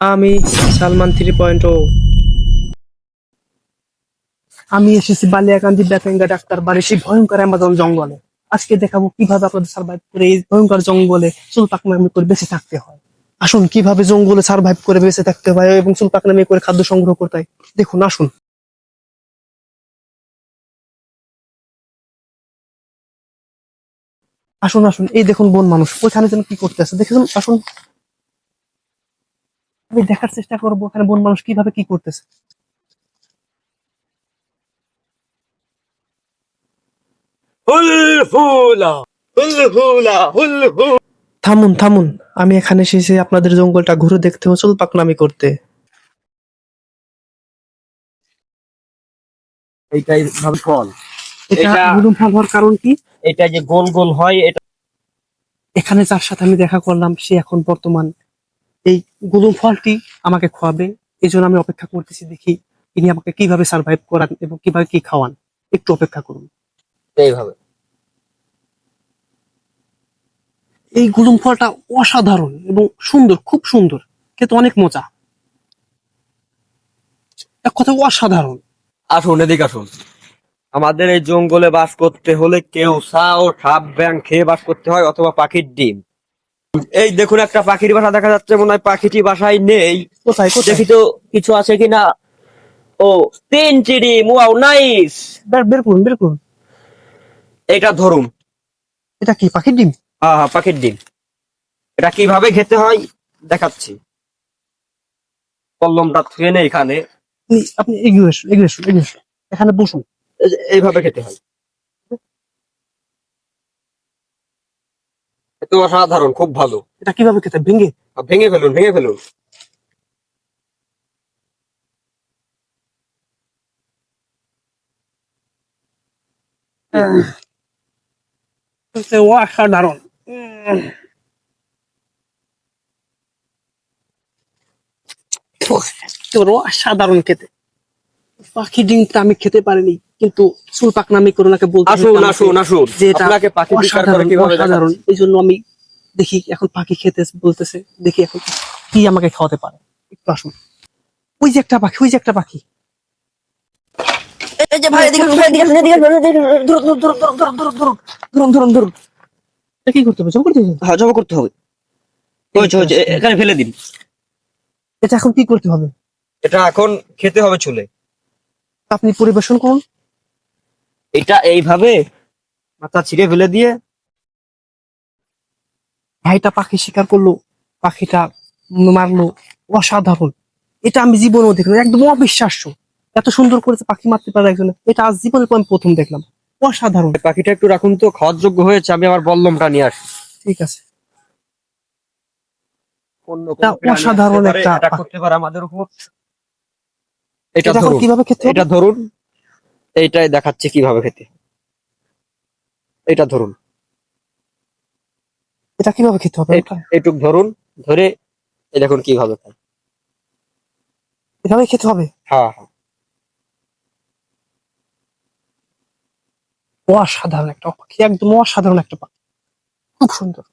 আমি Salman three point ও। আমি এসেছি বালিয়াকান্দি ব্যাকেঙ্গা ডাক্তার বাড়ি সেই ভয়ঙ্কর অ্যামাজন জঙ্গলে। আজকে দেখাবো কীভাবে আপনাদের সার্ভাইভ করে এই ভয়ঙ্কর জঙ্গলে চুল পাকনামি করে বেঁচে থাকতে হয়। আসুন, কীভাবে জঙ্গলে সার্ভাইভ করে বেঁচে থাকতে হয় এবং চুল পাকনামি করে খাদ্য সংগ্রহ করতে হয়, দেখুন, আসুন। আসুন আসুন, এই দেখুন বন মানুষ ওইখানে যেন কি করতে করতেছে দেখুন আসুন। আমি দেখার চেষ্টা করব ওখানে বন মানুষ কীভাবে কি করতেছে। থামুন থামুন আমি এখানে এসেছি আপনাদের জঙ্গলটা ঘুরে দেখতে চুল পাকনামি করতে। এইটাই ভাবে ফল। এটা এটা- ফল হওয়ার কারণ কি? এটা যে গোল গোল হয় এটা এখানে যার সাথে আমি দেখা করলাম সে এখন বর্তমান এই গুলুম ফলটি আমাকে খাওয়াবে এই জন্য আমি অপেক্ষা করতেছি দেখি ইনি আমাকে কীভাবে সার্ভাইভ করান এবং কীভাবে কি খাওয়ান। একটু অপেক্ষা করুন। এইভাবে। এই গুলুম ফলটা অসাধারণ এবং সুন্দর খুব সুন্দর। খেতে অনেক মজা। এক কথা অসাধারণ। আসুন এদিকে আসুন। আমাদের এই জঙ্গলে বাস করতে হলে কেউ সাও সাপ ব্যাং খেয়ে বাস করতে হয় অথবা পাখির ডিম। এই দেখুন একটা পাখির বাসা দেখা যাচ্ছে মনে হয় পাখিটি বাসায় নেই। কোথায় দেখি তো কিছু আছে কিনা। ও তিনটি ডিম ওয়াও নাইস। বের করুন বের করুন এটা ধরুন। এটা কি পাখির ডিম? হ্যাঁ হ্যাঁ পাখির ডিম। এটা কীভাবে খেতে হয় দেখাচ্ছি। কল্লমটা থুয়ে নেই এখানে। আপনি- এগিয়ে এগিয়ে এখানে বসুন। এইভাবে খেতে হয়। এত অসাধারণ খুব ভালো। এটা কীভাবে খেতে? ভেঙে? ভেঙে ফেলুন ভেঙে ফেলুন। অসাধারণ। অসাধারণ খেতে। পাখি ডিমটা আমি খেতে পারিনি। কিন্তু চুল পাকনামি করে ওনাকে বলতে আসুন আসুন আসুন। যে আপনাকে পাখি শিকার করে অসাধারণ কীভাবে দেখাচ্ছি। এই জন্য আমি দেখি এখন পাখি খেতে বলতেছে দেখি এখন কি আমাকে খাওয়াতে পারে। একটু আসুন। ওই যে একটা পাখি ওই যে একটা পাখি। এই যে ভাই এদিকে ভাই এদিকে এদিকে আসুন, এদিকে আসুন। ধরুন, ধরুন, ধরুন, ধরুন, ধরুন, ধরুন, ধরুন, ধরুন, ধরুন, ধরুন। এটা কি করতে হবে? জমা করতে হবে? হ্যাঁ জমা করতে হবে। হয়েছে হয়েছে এ- এখানে ফেলে দিন। এটা এখন কি করতে হবে? এটা এখন খেতে হবে চুলে। আপনি পরিবেশন করুন। এটা এইভাবে মাথা ছিঁড়ে ফেলে দিয়ে। ভাইটা পাখি শিকার করল পাখিটা মারলো অসাধারণ। এটা আমি জীবনেও দেখলাম একদম অবিশ্বাস্য। এত সুন্দর করেছে পাখি মারতে পারে একজন এটা আজ জীবনে আমি প্রথম দেখলাম। অসাধারণ। পাখিটা একটু রাখুন তো খাওয়ার যোগ্য হয়েছে আমি আমার বল্লমটা নিয়ে আসি। ঠিক আছে। অসাধারণ একটা করতে পারে আমাদের উপর। এটা এটা ধরুন। কীভাবে খেতে এটা ধরুন। এইটাই দেখাচ্ছে কীভাবে খেতে। এটা ধরুন। এটা কীভাবে খেতে হবে? এইটুক ধরুন ধরে এই দেখুন কীভাবে খায়। এভাবে খেতে হবে? হ্যাঁ হ্যাঁ। অসাধারণ একটা পাখি একদম অসাধারণ একটা পাখি। খুব সুন্দর।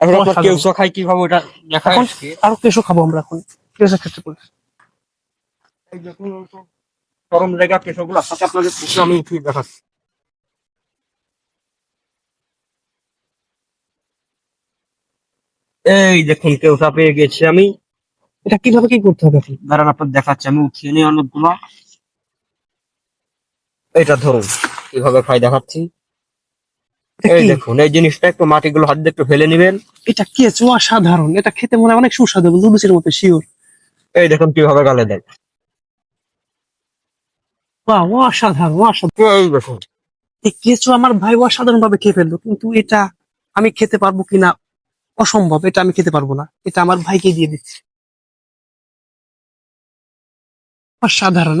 এখন অসাধারণ। কেউসো খায় কীভাবে ওটা আজকে। আরও কেসও খাব আমরা এখন। কেসা খেতে গরম জায়গা কেশোগুলো সাথে আপনাদের আমি ঠিক দেখাচ্ছি। এই দেখুন কেউসা পেয়ে গেছি আমি। এটা কীভাবে কি করতে হবে? দাঁড়ান আপনার দেখাচ্ছি আমি উঠিয়ে নিই অনেকগুলো। এটা ধরুন কীভাবে খাই দেখাচ্ছি। এই দেখুন এই জিনিসটা একটু মাটিগুলো হাত দিয়ে একটু ফেলে নেবেন। এটা কি? আছে অসাধারণ। এটা খেতে মনে হয় অনেক সুস্বাদু এবং লুচির মতো শিওর। এই দেখুন কীভাবে গালে দেয়। অসাধারণ অসাধারণ। কেঁচো আমার ভাই অসাধারণ ভাবে খেয়ে ফেলল কিন্তু এটা আমি খেতে পারব কিনা অসম্ভব এটা আমি খেতে পারব না এটা আমার ভাইকে দিয়ে দিচ্ছি। অসাধারণ অসাধারণ